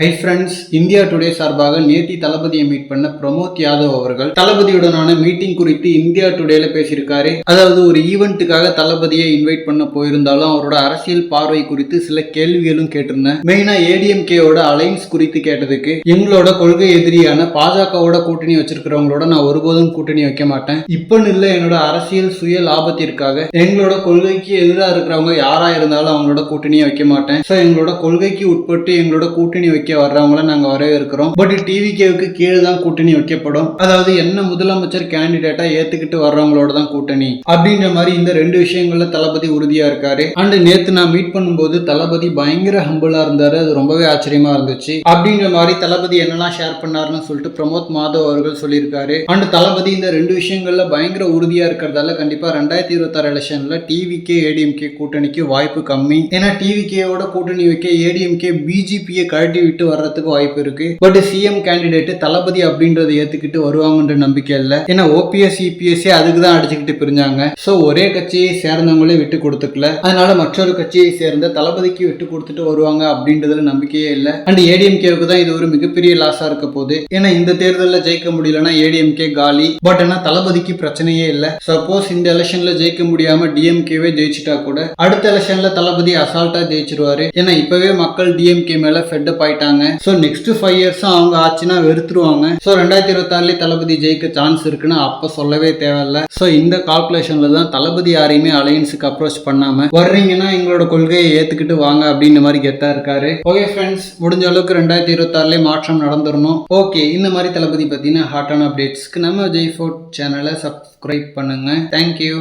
Hi friends India today சார்பாக நேத்தி தளபதியை மீட் பண்ண பிரமோத் யாதவ் அவர்கள் தளபதியுடனான மீட்டிங் குறித்து இந்தியா டுடேல பேசியிருக்காரு. அதாவது ஒரு ஈவெண்ட்டுக்காக தளபதியை இன்வைட் பண்ண போயிருந்தாலும் அவரோட அரசியல் பார்வை குறித்து சில கேள்விகளும் கேட்டிருந்தேன். மெயினா ஏடிஎம்கேயோட அலைன்ஸ் குறித்து கேட்டதுக்கு எங்களோட கொள்கை எதிரியான பாஜகவோட கூட்டணி வச்சிருக்கிறவங்களோட நான் ஒருபோதும் கூட்டணி வைக்க மாட்டேன். இப்பன்னு இல்லை என்னோட அரசியல் சுய லாபத்திற்காக எங்களோட கொள்கைக்கு எதிராக இருக்கிறவங்க யாரா இருந்தாலும் அவங்களோட கூட்டணியை வைக்க மாட்டேன். ஸோ எங்களோட கொள்கைக்கு உட்பட்டு எங்களோட கூட்டணி வைக்க வர்றவங்கள நாங்க வரவேற்கிறோம். பட் டிவிகேவுக்கு கீழே தான் கூட்டணி வைக்கப்படும். அதாவது என்ன முதலமைச்சர் கேண்டிடேட்டா ஏத்துக்கிட்டு வர்றவங்களோட தான் கூட்டணி. அப்படின்ற மாதிரி இந்த ரெண்டு விஷயங்கள்ல தளபதி உறுதியா இருக்காரு. அண்ட் நேத்து நான் மீட் பண்ணும்போது தளபதி பயங்கர ஹம்பிளா இருந்தாரு. அது ரொம்பவே ஆச்சரியமா இருந்துச்சு. அப்படின்ற மாதிரி தளபதி என்னெல்லாம் ஷேர் பண்ணாருன்னு சொல்லிட்டு பிரமோத் மாதவ் அவர்கள் சொல்லியிருக்காரு. அண்ட் தளபதி இந்த ரெண்டு விஷயங்கள்ல பயங்கர உறுதியா இருக்கிறதால கண்டிப்பா ரெண்டாயிரத்தி இருபத்தாறு எலெக்ஷன்ல டிவிகே ஏடிஎம்கே கூட்டணிக்கு வாய்ப்பு கம்மி. ஏன்னா டிவிகேயோட கூட்டணி வைக்க ஏடிஎம்கே பிஜேபியை கழட்டி விட்டு வர்றதுக்கு வாய்ப்பு இருக்கு. பட் சிஎம் கேண்டிடேட் தளபதி அப்படின்றத ஏத்துக்கிட்டு வருவாங்கன்ற நம்பிக்கை இல்ல. ஏன்னா ஓபிஎஸ் இபிஎஸ்சி அதுக்கு தான் அடிச்சுக்கிட்டு பிரிஞ்சாங்க. சோ ஒரே கட்சியை சேர்ந்தவங்களே விட்டு கொடுத்துக்கல. அதனால மற்றொரு கட்சியை சேர்ந்த தளபதிக்கு விட்டு கொடுத்துட்டு வருவாங்க அப்படின்றதுல நம்பிக்கையே இல்லை. அண்ட் ஏடிஎம்கேவுக்கு தான் இது ஒரு மிகப்பெரிய லாஸா இருக்க போகுது. ஏன்னா இந்த தேர்தலில் ஜெயிக்க முடியலன்னா ஏடிஎம்கே காலி. பட் ஆனா தளபதிக்கு பிரச்சனையே இல்ல. சப்போஸ் இந்த எலெக்ஷன்ல ஜெயிக்க முடியாம டிஎம்கேவே ஜெயிச்சிட்டா கூட அடுத்த எலெக்ஷன்ல தளபதி அசால்ட்டா ஜெயிச்சிருவாரு. ஏன்னா இப்பவே மக்கள் டிஎம்கே மேல ஃபெட்டப் ஆயிட்டாங்க. ஸோ நெக்ஸ்ட் ஃபைவ் இயர்ஸும் அவங்க ஆச்சுன்னா வெறுத்துருவாங்க. ஸோ ரெண்டாயிரத்தி இருபத்தாறுலேயே தளபதி ஜெயிக்க சான்ஸ் இருக்குன்னு அப்போ சொல்லவே தேவையில்ல. ஸோ இந்த கால்குலேஷன்ல தான் தளபதி யாரையுமே அலையன்ஸுக்கு அப்ரோச் பண்ணாம வர்றீங்கன்னா எங்களோட கொள்கையை ஏத்துக்கிட்டு வாங்க அப்படின்ற மாதிரி கெத்தா இருக்காரு. ஓகே ஃப்ரெண்ட்ஸ் முடிஞ்ச அளவுக்கு ரெண்டாயிரத்தி இருபத்தாறுலேயே மாற்றம் நடந்துடணும் ஓகே இந்த மாதிரி தளபதி பத்தின ஹாட்டான அப்டேட்ஸ்க்கு நம்ம ஜெய் ஃபோர்ட் சேனலை சப்ஸ்கிரைப் பண்ணுங்க. Thank you